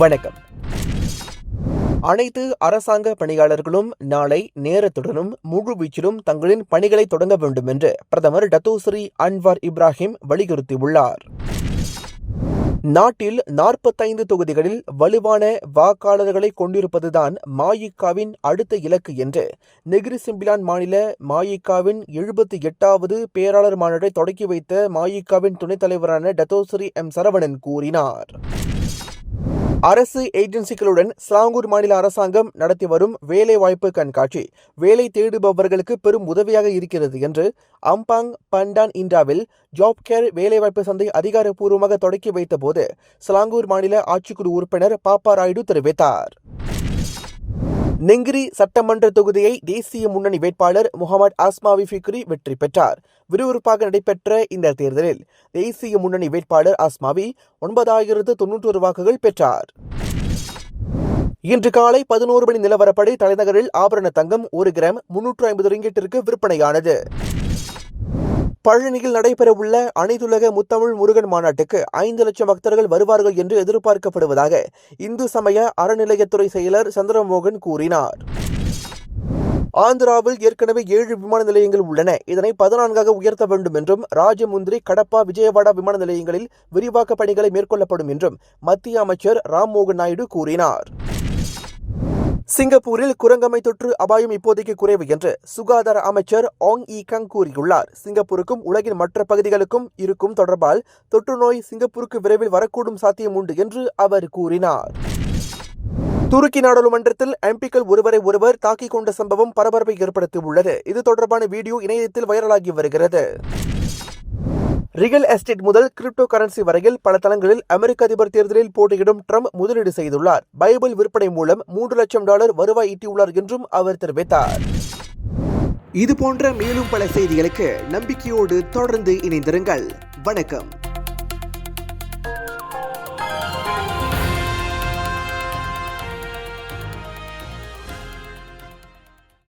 வணக்கம். அனைத்து அரசாங்க பணியாளர்களும் நாளை நேரத்துடனும் முழுவீச்சிலும் தங்களின் பணிகளை தொடங்க வேண்டும் என்று பிரதமர் டத்தோஸ்ரீ அன்வார் இப்ராஹிம் வலியுறுத்தியுள்ளார். நாட்டில் நாற்பத்தைந்து தொகுதிகளில் வலுவான வாக்காளர்களை கொண்டிருப்பதுதான் மாயிக்காவின் அடுத்த இலக்கு என்று நெகிரி சிம்பிலான் மாநில மாயிக்காவின் எழுபத்தி எட்டாவது பேராளர் மாநாட்டை தொடக்கி வைத்த மாயிக்காவின் துணைத் தலைவரான டத்தோஸ்ரீ எம் சரவணன் கூறினார். அரசு ஏஜென்சிகளுடன் ஸ்லாங்கூர் மாநில அரசாங்கம் நடத்தி வரும் வேலைவாய்ப்பு கண்காட்சி. வேலை தேடுபவர்களுக்கு பெரும் உதவியாக இருக்கிறது என்று அம்பாங் பண்டான் இண்டாவில் ஜாப் கேர் வேலைவாய்ப்பு சந்தை அதிகாரப்பூர்வமாக தொடக்கி வைத்தபோது ஸ்லாங்கூர் மாநில ஆட்சிக்குழு உறுப்பினர் பாப்பா ராயுடு தெரிவித்தார். நெங்கிரி சட்டமன்ற தொகுதியை தேசிய முன்னணி வேட்பாளர் முகமது ஆஸ்மாவி ஃபிக்ரி வெற்றி பெற்றார். விறுவிறுப்பாக நடைபெற்ற இந்த தேர்தலில் தேசிய முன்னணி வேட்பாளர் ஆஸ்மாவி ஒன்பதாயிரத்து தொன்னூற்றொரு வாக்குகள் பெற்றார். இன்று காலை பதினோரு மணி நிலவரப்படி தலைநகரில் ஆபரண தங்கம் ஒரு கிராம் முன்னூற்று ஐம்பது ரிங்கெட்டிற்கு விற்பனையானது. பழனியில் நடைபெறவுள்ள அனைத்துலக முத்தமிழ் முருகன் மாநாட்டுக்கு ஐந்து லட்சம் பக்தர்கள் வருவார்கள் என்று எதிர்பார்க்கப்படுவதாக இந்து சமய அறநிலையத்துறை செயலர் சந்திரமோகன் கூறினார். ஆந்திராவில் ஏற்கனவே ஏழு விமான நிலையங்கள் உள்ளன. இதனை பதினான்காக உயர்த்த வேண்டும் என்றும் ராஜமுந்திரி கடப்பா விஜயவாடா விமான நிலையங்களில் விரிவாக்க பணிகளை மேற்கொள்ளப்படும் என்றும் மத்திய அமைச்சர் ராம்மோகன் நாயுடு கூறினார். சிங்கப்பூரில் குரங்கம்மை தொற்று அபாயம் இப்போதைக்கு குறைவு என்று சுகாதார அமைச்சர் ஆங் இ கங் கூறியுள்ளார். சிங்கப்பூருக்கும் உலகின் மற்ற பகுதிகளுக்கும் இருக்கும் தொடர்பால் தொற்று நோய் சிங்கப்பூருக்கு விரைவில் வரக்கூடும் சாத்தியம் உண்டு என்று அவர் கூறினார். துருக்கி நாடாளுமன்றத்தில் எம்பிக்கள் ஒருவரை ஒருவர் தாக்கிக் கொண்ட சம்பவம் பரபரப்பை ஏற்படுத்தியுள்ளது. இது தொடர்பான வீடியோ இணையத்தில் வைரலாகி வருகிறது. ரியல் எஸ்டேட் முதல் கிரிப்டோ கரன்சி வரையில் பல தளங்களில் அமெரிக்க அதிபர் தேர்தலில் போட்டியிடும் ட்ரம்ப் முதலீடு செய்துள்ளார். பைபிள் விற்பனை மூலம் மூன்று லட்சம் டாலர் வருவாய் ஈட்டியுள்ளார் என்றும் அவர் தெரிவித்தார். இது போன்ற மேலும் பல செய்திகளுக்கு நம்பிக்கையோடு தொடர்ந்து இணைந்திருங்கள். வணக்கம்.